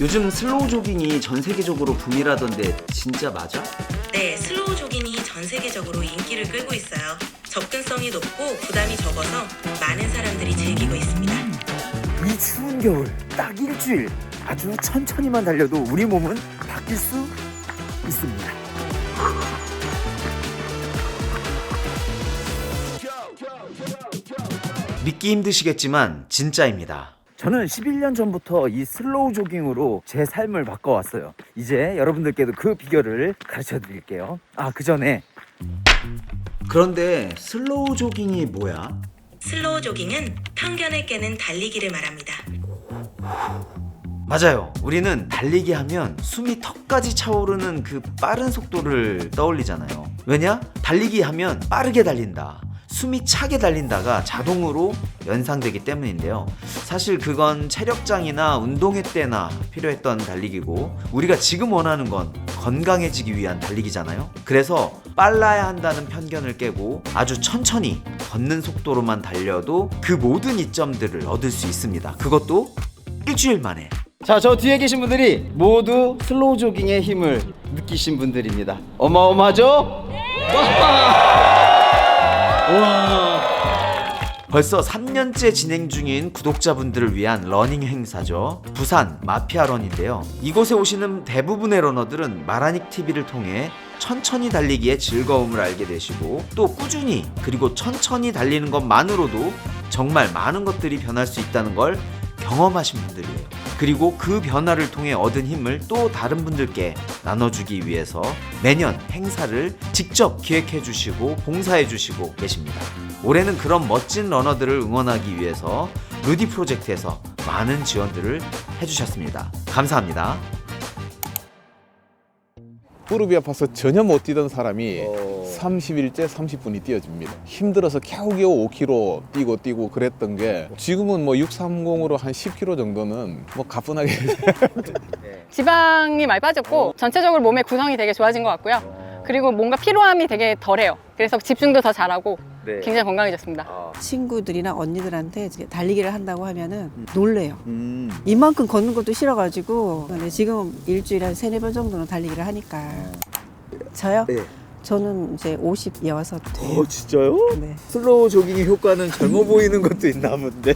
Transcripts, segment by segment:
요즘 슬로우 조깅이 전 세계적으로 붐이라던데 진짜 맞아? 네, 슬로우 조깅이 전 세계적으로 인기를 끌고 있어요. 접근성이 높고 부담이 적어서 많은 사람들이 즐기고 있습니다. 이 추운 겨울 딱 일주일 아주 천천히만 달려도 우리 몸은 바뀔 수 있습니다. 믿기 힘드시겠지만 진짜입니다. 저는 11년 전부터 이 슬로우 조깅으로 제 삶을 바꿔왔어요. 이제 여러분들께도 그 비결을 가르쳐 드릴게요. 아, 그 전에 그런데 슬로우 조깅이 뭐야? 슬로우 조깅은 편견을 깨는 달리기를 말합니다. 맞아요. 우리는 달리기 하면 숨이 턱까지 차오르는 그 빠른 속도를 떠올리잖아요. 왜냐? 달리기 하면 빠르게 달린다. 숨이 차게 달린다가 자동으로 연상되기 때문인데요. 사실 그건 체력장이나 운동회 때나 필요했던 달리기고 우리가 지금 원하는 건 건강해지기 위한 달리기잖아요. 그래서 빨라야 한다는 편견을 깨고 아주 천천히 걷는 속도로만 달려도 그 모든 이점들을 얻을 수 있습니다. 그것도 일주일 만에. 자, 저 뒤에 계신 분들이 모두 슬로우 조깅의 힘을 느끼신 분들입니다. 어마어마하죠? 벌써 3년째 진행 중인 구독자분들을 위한 러닝 행사죠. 부산 마피아 런인데요. 이곳에 오시는 대부분의 러너들은 마라닉 TV를 통해 천천히 달리기의 즐거움을 알게 되시고 또 꾸준히 그리고 천천히 달리는 것만으로도 정말 많은 것들이 변할 수 있다는 걸 경험하신 분들이에요. 그리고 그 변화를 통해 얻은 힘을 또 다른 분들께 나눠주기 위해서 매년 행사를 직접 기획해 주시고 봉사해 주시고 계십니다. 올해는 그런 멋진 러너들을 응원하기 위해서 루디 프로젝트에서 많은 지원들을 해주셨습니다. 감사합니다. 무릎이 아파서 전혀 못 뛰던 사람이 30일째 30분이 뛰어집니다. 힘들어서 겨우겨우 5km 뛰고 뛰고 그랬던 게 지금은 뭐 630으로 한 10km 정도는 뭐 가뿐하게 지방이 많이 빠졌고 전체적으로 몸의 구성이 되게 좋아진 것 같고요. 그리고 뭔가 피로함이 되게 덜해요. 그래서 집중도 더 잘하고 네. 굉장히 건강해졌습니다. 친구들이나 언니들한테 이제 달리기를 한다고 하면은 놀래요. 음. 이만큼 걷는 것도 싫어가지고 근데 지금 일주일에 한 세네 번 정도는 달리기를 하니까 저요? 네. 저는 이제 56 돼요. 어, 진짜요? 네. 슬로우 조깅의 효과는 젊어 보이는 것도 있나 본데.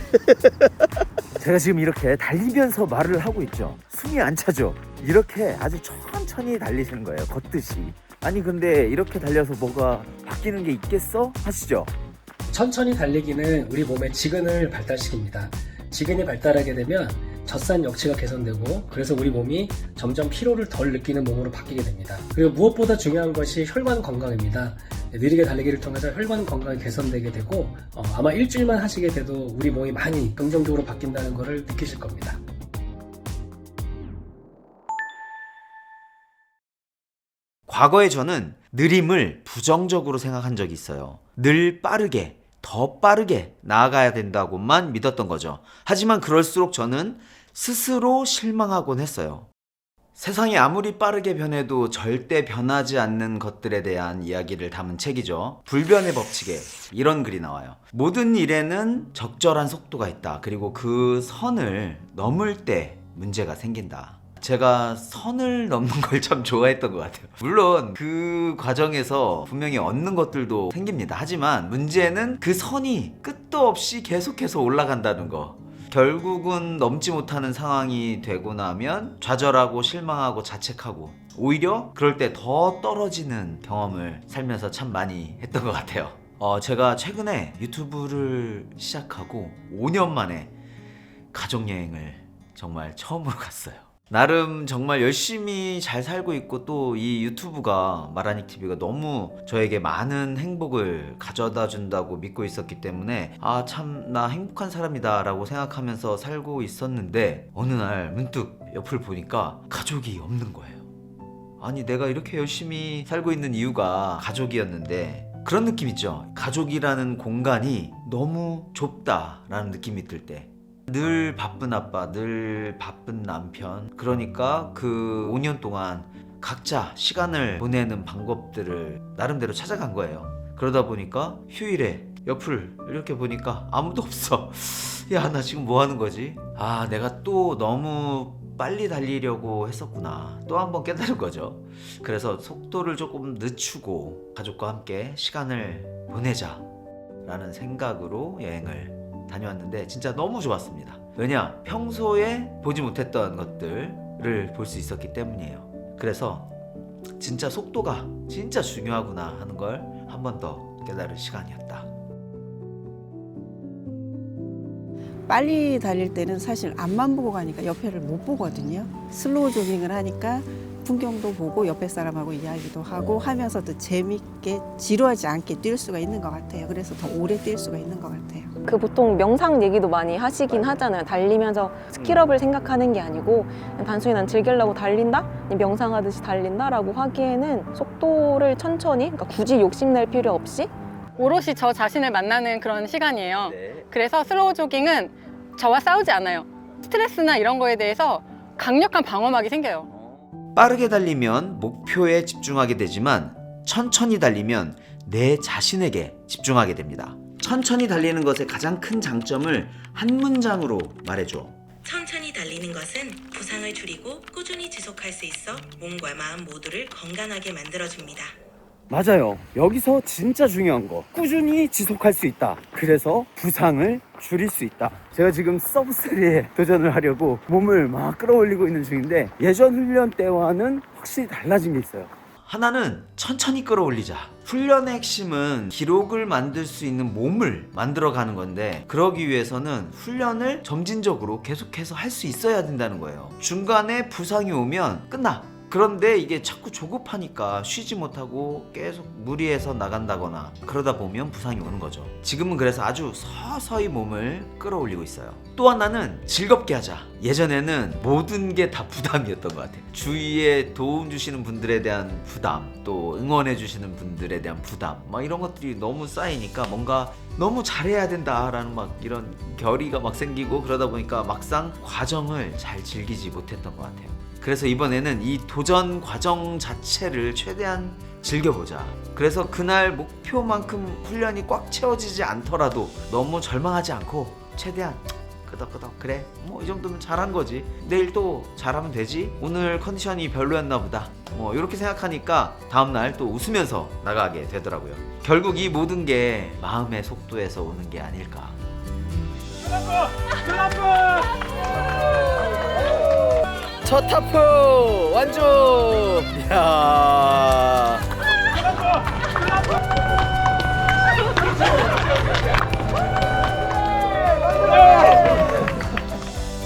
제가 지금 이렇게 달리면서 말을 하고 있죠. 숨이 안 차죠. 이렇게 아주 천천히 달리시는 거예요. 걷듯이. 아니 근데 이렇게 달려서 뭐가 바뀌는 게 있겠어? 하시죠. 천천히 달리기는 우리 몸의 지근을 발달시킵니다. 지근이 발달하게 되면 젖산 역치가 개선되고 그래서 우리 몸이 점점 피로를 덜 느끼는 몸으로 바뀌게 됩니다. 그리고 무엇보다 중요한 것이 혈관 건강입니다. 느리게 달리기를 통해서 혈관 건강이 개선되게 되고 어, 아마 일주일만 하시게 돼도 우리 몸이 많이 긍정적으로 바뀐다는 것을 느끼실 겁니다. 과거에 저는 느림을 부정적으로 생각한 적이 있어요. 늘 빠르게, 더 빠르게 나아가야 된다고만 믿었던 거죠. 하지만 그럴수록 저는 스스로 실망하곤 했어요. 세상이 아무리 빠르게 변해도 절대 변하지 않는 것들에 대한 이야기를 담은 책이죠. 불변의 법칙에 이런 글이 나와요. 모든 일에는 적절한 속도가 있다. 그리고 그 선을 넘을 때 문제가 생긴다. 제가 선을 넘는 걸 참 좋아했던 것 같아요. 물론 그 과정에서 분명히 얻는 것들도 생깁니다. 하지만 문제는 그 선이 끝도 없이 계속해서 올라간다는 거. 결국은 넘지 못하는 상황이 되고 나면 좌절하고 실망하고 자책하고 오히려 그럴 때 더 떨어지는 경험을 살면서 참 많이 했던 것 같아요. 어, 제가 최근에 유튜브를 시작하고 5년 만에 가족여행을 정말 처음으로 갔어요. 나름 정말 열심히 잘 살고 있고 또 이 유튜브가 마라닉 TV가 너무 저에게 많은 행복을 가져다 준다고 믿고 있었기 때문에 아 참 나 행복한 사람이다라고 생각하면서 살고 있었는데 어느 날 문득 옆을 보니까 가족이 없는 거예요. 아니 내가 이렇게 열심히 살고 있는 이유가 가족이었는데 그런 느낌 있죠. 가족이라는 공간이 너무 좁다라는 느낌이 들 때. 늘 바쁜 아빠, 늘 바쁜 남편. 그러니까 그 5년 동안 각자 시간을 보내는 방법들을 나름대로 찾아간 거예요. 그러다 보니까 휴일에 옆을 이렇게 보니까 아무도 없어. 야, 나 지금 뭐 하는 거지? 아, 내가 또 너무 빨리 달리려고 했었구나. 또 한 번 깨달은 거죠. 그래서 속도를 조금 늦추고 가족과 함께 시간을 보내자. 라는 생각으로 여행을 다녀왔는데 진짜 너무 좋았습니다. 왜냐? 평소에 보지 못했던 것들을 볼 수 있었기 때문이에요. 그래서 진짜 속도가 진짜 중요하구나 하는 걸 한 번 더 깨달을 시간이었다. 빨리 달릴 때는 사실 앞만 보고 가니까 옆에를 못 보거든요. 슬로우 조깅을 하니까 풍경도 보고 옆에 사람하고 이야기도 하고 하면서도 재밌게 지루하지 않게 뛸 수가 있는 것 같아요. 그래서 더 오래 뛸 수가 있는 것 같아요. 그 보통 명상 얘기도 많이 하시긴 하잖아요. 달리면서 스킬업을 생각하는 게 아니고 단순히 난 즐기려고 달린다? 명상하듯이 달린다라고 하기에는 속도를 천천히, 그러니까 굳이 욕심낼 필요 없이 오롯이 저 자신을 만나는 그런 시간이에요. 네. 그래서 슬로우 조깅은 저와 싸우지 않아요. 스트레스나 이런 거에 대해서 강력한 방어막이 생겨요. 빠르게 달리면 목표에 집중하게 되지만 천천히 달리면 내 자신에게 집중하게 됩니다. 천천히 달리는 것의 가장 큰 장점을 한 문장으로 말해줘. 천천히 달리는 것은 부상을 줄이고 꾸준히 지속할 수 있어 몸과 마음 모두를 건강하게 만들어줍니다. 맞아요. 여기서 진짜 중요한 거. 꾸준히 지속할 수 있다. 그래서 부상을 줄일 수 있다. 제가 지금 서브3에 도전을 하려고 몸을 막 끌어올리고 있는 중인데 예전 훈련 때와는 확실히 달라진 게 있어요. 하나는 천천히 끌어올리자. 훈련의 핵심은 기록을 만들 수 있는 몸을 만들어가는 건데 그러기 위해서는 훈련을 점진적으로 계속해서 할 수 있어야 된다는 거예요. 중간에 부상이 오면 끝나. 그런데 이게 자꾸 조급하니까 쉬지 못하고 계속 무리해서 나간다거나 그러다 보면 부상이 오는 거죠. 지금은 그래서 아주 서서히 몸을 끌어올리고 있어요. 또 하나는 즐겁게 하자. 예전에는 모든 게 다 부담이었던 것 같아요. 주위에 도움 주시는 분들에 대한 부담, 또 응원해 주시는 분들에 대한 부담, 막 이런 것들이 너무 쌓이니까 뭔가 너무 잘해야 된다라는 막 이런 결의가 막 생기고 그러다 보니까 막상 과정을 잘 즐기지 못했던 것 같아요. 그래서 이번에는 이 도전 과정 자체를 최대한 즐겨보자. 그래서 그날 목표만큼 훈련이 꽉 채워지지 않더라도 너무 절망하지 않고 최대한 끄덕끄덕 그래 뭐 이 정도면 잘한 거지. 내일 또 잘하면 되지. 오늘 컨디션이 별로였나 보다. 뭐 이렇게 생각하니까 다음날 또 웃으면서 나가게 되더라고요. 결국 이 모든 게 마음의 속도에서 오는 게 아닐까 첫 타프 완주. 이야.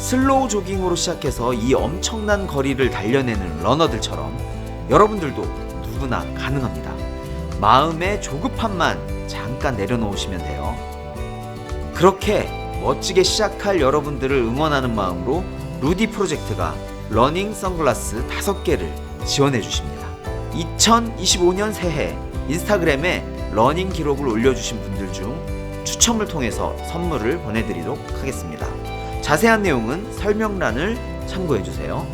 슬로우 조깅으로 시작해서 이 엄청난 거리를 달려내는 러너들처럼 여러분들도 누구나 가능합니다. 마음의 조급함만 잠깐 내려놓으시면 돼요. 그렇게 멋지게 시작할 여러분들을 응원하는 마음으로 루디 프로젝트가 러닝 선글라스 5개를 지원해 주십니다. 2025년 새해 인스타그램에 러닝 기록을 올려주신 분들 중 추첨을 통해서 선물을 보내드리도록 하겠습니다. 자세한 내용은 설명란을 참고해 주세요.